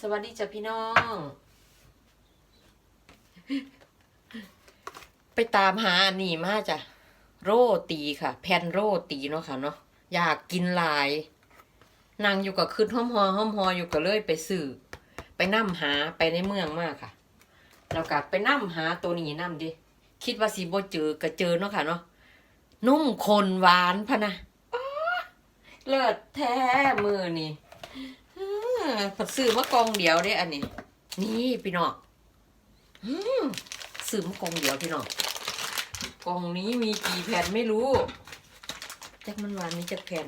สวัสดีจ้ะพี่น้อง ไปตามหาอันนี้มาจ้ะโรตีค่ะ แผ่นโรตีเนาะค่ะเนาะอยากกินหลายนางอยู่กับคืนห้อมหอห้อมหออยู่กับเลยไปสื่อไปนั่มหาไปในเมืองมากค่ะแล้วก็ไปนั่มหาตัวนี้นั่มดิคิดว่าสีโบเจอก็เจอเนาะค่ะเนาะนุ่มคนหวานพะนะเลิศแท้มือนี่ ผัดซื้อมากองเดียวเด้อันนี้ นี่พี่น้องซื้อมากองเดียวพี่น้องกองนี้มีกี่แผ่นไม่รู้แจ็คมันวานมีจักแผ่น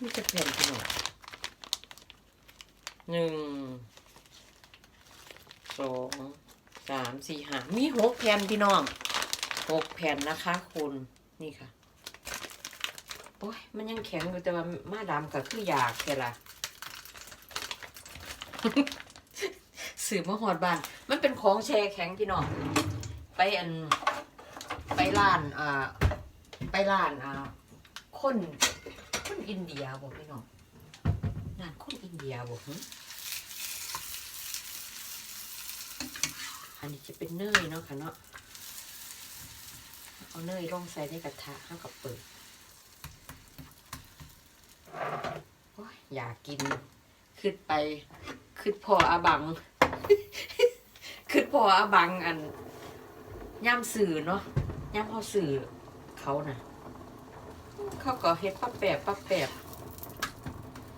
มีจักแผ่นพี่น้องหนึ่งสองสามสี่ห้ามีหกแผ่นพี่น้องหกแผ่นนะคะ คุณนี่ค่ะโอ้ยมันยังแข็งอยู่แต่ว่ามาดามก็คืออยากแค่ละ สื่อมาหอดบ้าน มันเป็นของแช่แข็งพี่น้อง ไปอัน ไปร้านอ่าไปร้านอ่าคนคนอินเดียบอกพี่น้องร้านคนอินเดียบอกอันนี้จะเป็นเนยเนาะค่ะเนาะ เอาเนยลงใส่ในกระทะแล้วก็เปิดออยากกิน ขึ้นไป ขึ้นพออาบังขึ้นพออาบังอันย่ำสื่อเนาะย่ำเขาสื่อเขาน่ะ เขาก็เฮ็ดปั๊บแปบปั๊บแปบ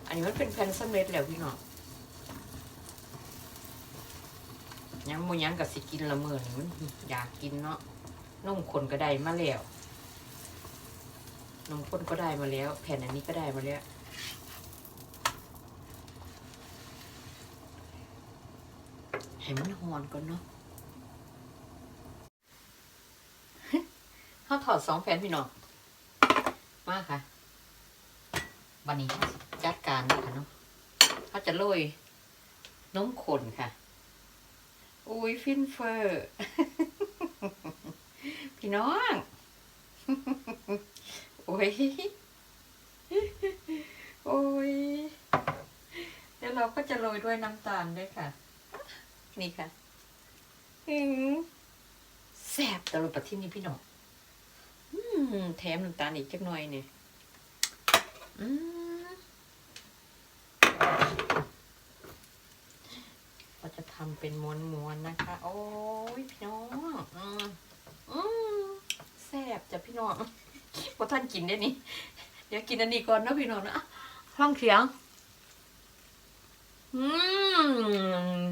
อันนี้มันเป็นแผ่นสำเร็จแล้วพี่น้องยังมูยังกับสิกินละเมินมันอยากกินเนาะนมคนก็ได้มาแล้วนมข้นก็ได้มาแล้ว แผ่นอันนี้ก็ได้มาแล้ว ให้มันหอนก่อนเนาะเขาถอดสองแผ่นพี่น้องมาค่ะวันนี้จัดการนะคะเนาะเขาจะโรยน้มข้นค่ะอุ้ยฟินเฟอร์พี่น้องโอ้ยโอ้ย เดี๋ยวเราก็จะโรยด้วยน้ำตาลด้วยค่ะ นี่ค่ะอืมแซ่บตลอดประที่นี้พี่น้องอืมแถมน้ำตาลอีกจักหน่อยเนี่ยอืมเราจะทำเป็นม้วนๆนะคะ โอ้ยพี่น้องอืมอืมแซ่บจ้ะพี่น้องพอท่านกินได้นี่เดี๋ยวกินอันนี้ก่อนนะพี่น้องนะอะฟังเสียง อืม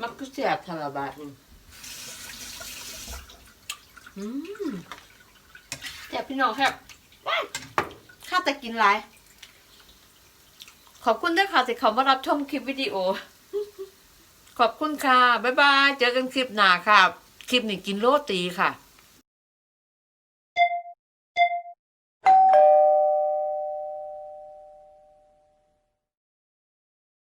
มันก็เสียทารบาทนี่อืมแซ่บพี่น้องครับข้าแต่กินไรขอบคุณด้วยค่ะที่เขามารับชมคลิปวิดีโอ ขอบคุณค่ะ บ๊ายบาย เจอกันคลิปหน้าค่ะ คลิปนี้กินโรตีค่ะ